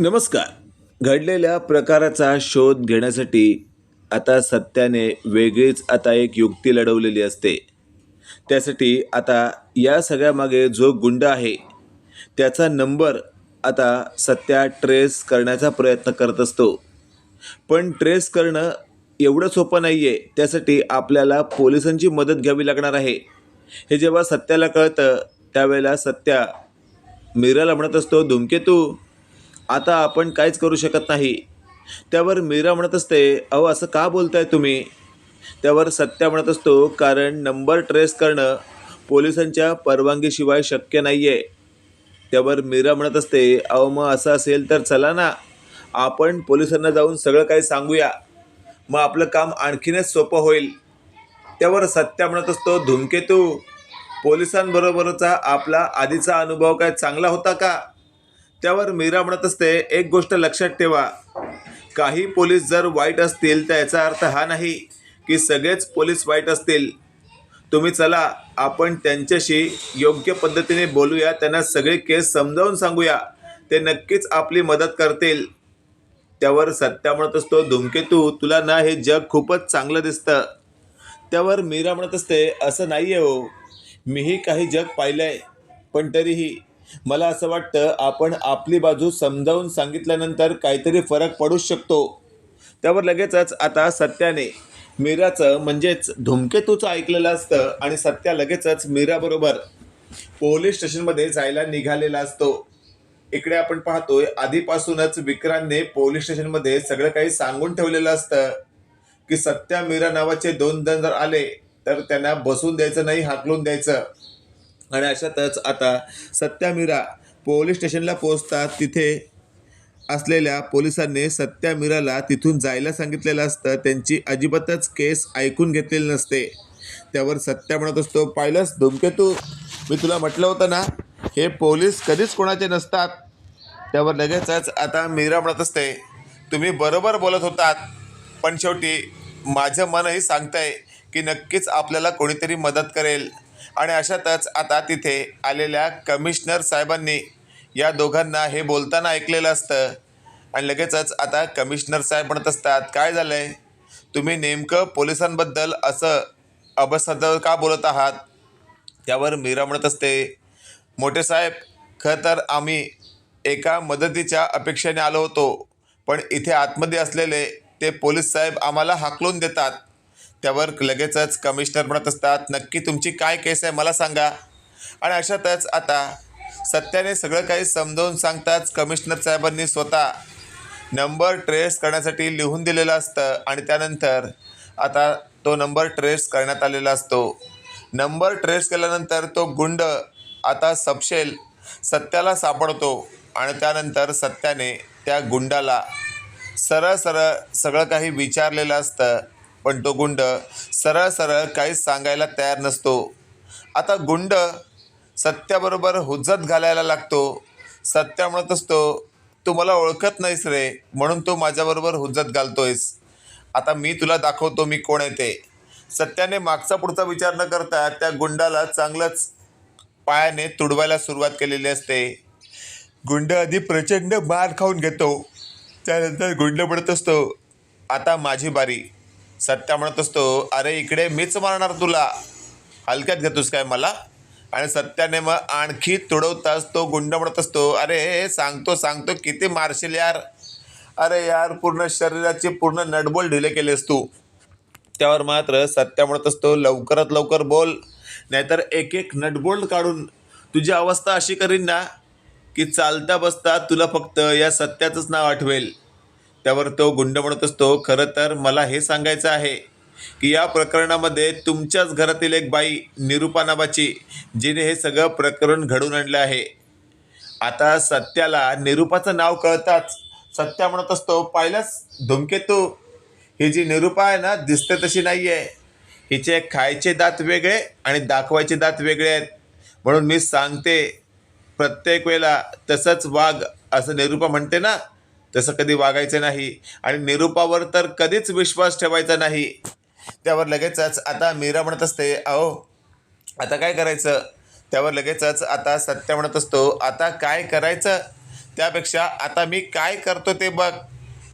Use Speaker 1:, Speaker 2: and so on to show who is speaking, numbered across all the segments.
Speaker 1: नमस्कार. घडलेल्या प्रकाराचा शोध घेण्यासाठी आता सत्याने वेगळीच आता एक युक्ती लढवलेली असते. त्यासाठी आता या सगळ्यामागे जो गुंड आहे त्याचा नंबर आता सत्या ट्रेस करण्याचा प्रयत्न करत असतो. पण ट्रेस करणं एवढं सोपं नाही आहे त्यासाठी आपल्याला पोलिसांची मदत घ्यावी लागणार आहे. हे जेव्हा सत्याला कळतं त्यावेळेला सत्या मीराला म्हणत असतो धुमकेतू. आता आपण काहीच करू शकत नाही. त्यावर मीरा म्हणत असते अहो असं का बोलताय तुम्ही? त्यावर सत्या म्हणत असतो कारण नंबर ट्रेस करणं पोलिसांच्या परवानगीशिवाय शक्य नाही आहे त्यावर मीरा म्हणत असते अहो मग असं असेल तर चला ना. आपण पोलिसांना जाऊन सगळं काही सांगूया. मग आपलं काम आणखीनच सोपं होईल. त्यावर सत्या म्हणत असतो धुमकेतू पोलिसांबरोबरचा आपला आधीचा अनुभव काय चांगला होता का? त्यावर मीरा म्हणत असते एक गोष्ट लक्षात ठेवा. काही पोलीस जर वाईट असतील तर याचा अर्थ हा नाही की सगळेच पोलीस वाईट असतील. तुम्ही चला आपण त्यांच्याशी योग्य पद्धतीने बोलूया त्यांना सगळे केस समजावून सांगूया. ते नक्कीच आपली मदत करतील. त्यावर सत्या म्हणत असतो धूमकेतू तुला ना हे जग खूपच चांगलं दिसतं. त्यावर मीरा म्हणत असते असं नाही आहे हो. मीही काही जग पाहिलं आहे पण तरीही मला असं वाटतं आपण आपली बाजू समजावून सांगितल्यानंतर काहीतरी फरक पडूच शकतो. त्यावर लगेचच आता सत्याने मीराचं म्हणजेच धुमकेतूचं ऐकलेलं असतं आणि सत्या लगेचच मीराबरोबर पोलीस स्टेशनमध्ये जायला निघालेला असतो. इकडे आपण पाहतोय आधीपासूनच विक्रांतने पोलीस स्टेशनमध्ये सगळं काही सांगून ठेवलेलं असतं की सत्या मीरा नावाचे दोन जण जर आले तर त्यांना बसून द्यायचं नाही हाकलून द्यायचं. आणि अशातच आता सत्यामीरा पोलीस स्टेशनला पोहोचतात तिथे असलेल्या पोलिसांनी सत्या मीराला तिथून जायला सांगितलेलं असतं. त्यांची अजिबातच केस ऐकून घेतलेली नसते. त्यावर सत्या म्हणत असतो पाहिलंस धुमकेतू मी तुला म्हटलं होतं ना हे पोलीस कधीच कोणाचे नसतात. त्यावर लगेचच आता मीरा म्हणत असते तुम्ही बरोबर बोलत होतात पण शेवटी माझं मनही सांगतंय की नक्कीच आपल्याला कोणीतरी मदत करेल. आणि अशातच आता तिथे आलेल्या कमिशनर साहेबांनी या दोघांना हे बोलताना ऐकलेलं असतं. आणि लगेचच आता कमिशनर साहेब म्हणत असतात काय झालं आहे तुम्ही नेमकं पोलिसांबद्दल असं अबसद का बोलत आहात? त्यावर मीरा म्हणत असते मोठे साहेब खरं तर आम्ही एका मदतीच्या अपेक्षेने आलो होतो पण इथे आतमध्ये असलेले ते पोलीस साहेब आम्हाला हाकलून देतात. त्यावर लगेचच कमिशनर म्हणत असतात नक्की तुमची काय केस आहे मला सांगा. आणि अशातच आता सत्याने सगळं काही समजावून सांगताच कमिशनर साहेबांनी स्वतः नंबर ट्रेस करण्यासाठी लिहून दिलेलं असतं आणि त्यानंतर आता तो नंबर ट्रेस करण्यात आलेला असतो. नंबर ट्रेस केल्यानंतर तो गुंड आता सपशेल सत्याला सापडतो आणि त्यानंतर सत्याने त्या गुंडाला सरळ सरळ सगळं काही विचारलेलं असतं. पण तो गुंड सरळ सरळ काहीच सांगायला तयार नसतो. आता गुंड सत्याबरोबर हुज्जत घालायला लागतो. सत्या म्हणत असतो तू मला ओळखत नाहीस रे म्हणून तू माझ्याबरोबर हुज्जत घालतोयस. आता मी तुला दाखवतो मी कोण आहे ते. सत्याने मागचा पुढचा विचार न करता त्या गुंडाला चांगलंच पायाने तुडवायला सुरुवात केलेली असते. गुंड आधी प्रचंड मार खाऊन घेतो. त्यानंतर गुंड पडत असतो आता माझी बारी. सत्या म्हणत असतो अरे इकडे मीच मारणार तुला. हलक्यात घेतोस काय मला? आणि सत्याने मग आणखी तुडवताच तो गुंड म्हणत असतो अरे सांगतो सांगतो किती मारशील यार? अरे यार पूर्ण शरीराची पूर्ण नटबोल ढिले केलेस तू. त्यावर मात्र सत्या म्हणत असतो लवकरात लवकर बोल नाहीतर एक एक नटबोल्ट काढून तुझी अवस्था अशी करीन ना की चालता बसता तुला फक्त या सत्याचंच नाव आठवेल. त्यावर तो गुंड म्हणत असतो खरं तर मला हे सांगायचं आहे की या प्रकरणामध्ये तुमच्याच घरातील एक बाई निरुपा नावाची जिने हे सगळं प्रकरण घडून आणलं आहे. आता सत्याला निरुपाचं नाव कळताच सत्या म्हणत असतो पाहिलंच धुमकेतू ही जी निरुपा आहे ना दिसते तशी नाही आहे हिचे खायचे दात वेगळे आणि दाखवायचे दात वेगळे आहेत. म्हणून मी सांगते प्रत्येक वेळेला तसंच वाघ असं निरुपा म्हणते ना तसं कधी वागायचं नाही आणि निरुपावर तर कधीच विश्वास ठेवायचा नाही. त्यावर लगेचच आता मीरा म्हणत असते अहो आता काय करायचं? त्यावर लगेचच आता सत्य म्हणत असतो आता काय करायचं? त्यापेक्षा आता मी काय करतो ते बघ.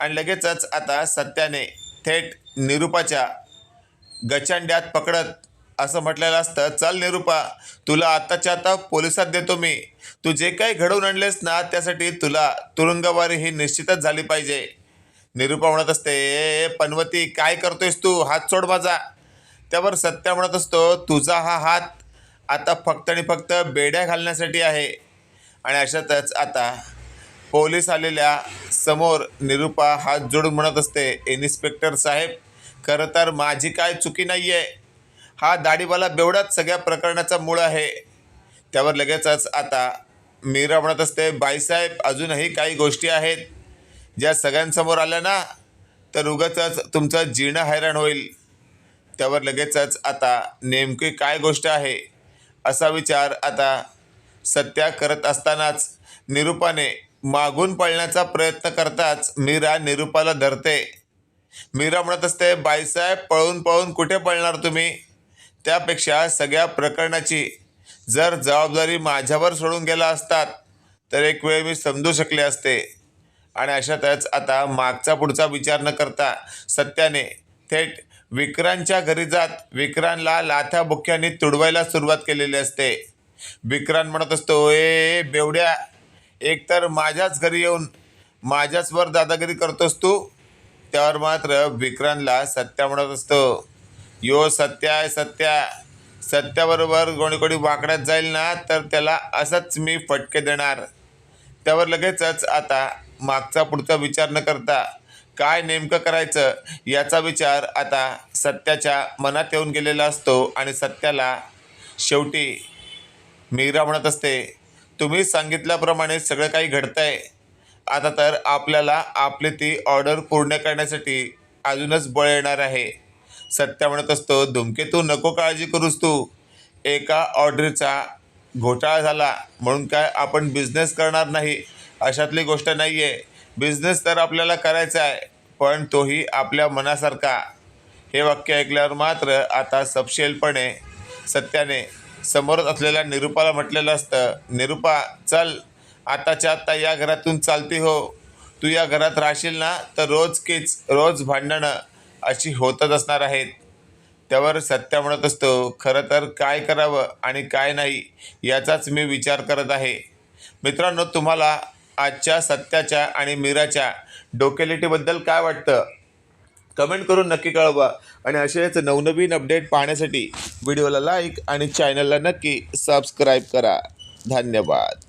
Speaker 1: आणि लगेचच आता सत्याने थेट निरूपाच्या गचांड्यात पकडत असं म्हटलेलं असतं चल निरूपा तुला आत्ताच्या आता पोलिसात देतो मी. तू जे काही घडवून आणलेस ना त्यासाठी तुला तुरुंगवारी ही निश्चितच झाली पाहिजे. निरूपा म्हणत असते "ए, पनवती काय करतोयस तू? हात सोड माझा. त्यावर सत्या म्हणत असतो तुझा हा हात आता फक्त आणि फक्त बेड्या घालण्यासाठी आहे. आणि अशातच आता पोलीस आलेल्या समोर निरूपा हात जोडून म्हणत असते इन्स्पेक्टर साहेब खरं तर माझी काय चुकी नाही आहे हा दाढीवाला बेवडाच सगळ्या प्रकरणाचा मूळ आहे. त्यावर लगेचच आता मीरा म्हणत असते बाईसाहेब अजूनही काही गोष्टी आहेत ज्या सगळ्यांसमोर आल्या ना तर उगाचच तुमचं जीणं हैराण होईल. त्यावर लगेचच आता नेमकी काय गोष्ट आहे असा विचार आता सत्या करत असतानाच निरूपाने मागून पळण्याचा प्रयत्न करताच मीरा निरूपाला धरते. मीरा म्हणत असते बाईसाहेब पळून पळून कुठे पळणार तुम्ही? त्यापेक्षा सगळ्या प्रकरणाची जर जबाबदारी माझ्यावर सोडून गेला असतात तर एक वेळ मी समजू शकले असते. आणि अशातच आता मागचा पुढचा विचार न करता सत्याने थेट विक्रांतच्या घरी जात विक्रांतला लाथ्या बुक्क्यांनी तुडवायला सुरुवात केलेली असते. विक्रांत म्हणत असतो ए बेवड्या एकतर माझ्याच घरी येऊन माझ्याचवर दादागिरी करतोस तू? त्यावर मात्र विक्रांतला सत्या म्हणत असतो यो सत्य आहे सत्या. सत्याबरोबर कोणी कोणी वाकड्यात जाईल ना तर त्याला असंच मी फटके देणार. त्यावर लगेचच आता मागचा पुढचा विचार न करता काय नेमकं करायचं याचा विचार आता सत्याच्या मनात येऊन गेलेला असतो आणि सत्याला शेवटी मीरा म्हणत असते तुम्ही सांगितल्याप्रमाणे सगळं काही घडतंय. आता तर आपल्याला आपली ती ऑर्डर पूर्ण करण्यासाठी अजूनच बळ येणार आहे. सत्या म्हणत असतो धुमकेतू नको काळजी करूस तू. एका ऑर्डरचा घोटाळा झाला. म्हणून काय आपण बिझनेस करणार नाही? अशातली गोष्ट नाही आहे बिझनेस तर आपल्याला करायचा आहे पण तोही आपल्या मनासारखा. हे वाक्य ऐकल्यावर मात्र आता सपशेलपणे सत्याने समोरच असलेल्या निरूपाला म्हटलेलं असतं निरूपा चल. आताच्या आत्ता या घरातून चालती हो. तू या घरात राहशील ना तर रोज कीच रोज भांडणं. अशी होतच असणार आहेत. त्यावर सत्या म्हणत असतो खरं तर काय करावं आणि काय नाही याचाच मी विचार करत आहे. मित्रांनो तुम्हाला आजच्या सत्याच्या आणि मीराच्या डोकेलिटीबद्दल काय वाटतं? कमेंट करून नक्की कळवा आणि असेच नवनवीन अपडेट पाहण्यासाठी व्हिडिओला लाईक आणि चॅनलला नक्की सबस्क्राईब करा. धन्यवाद.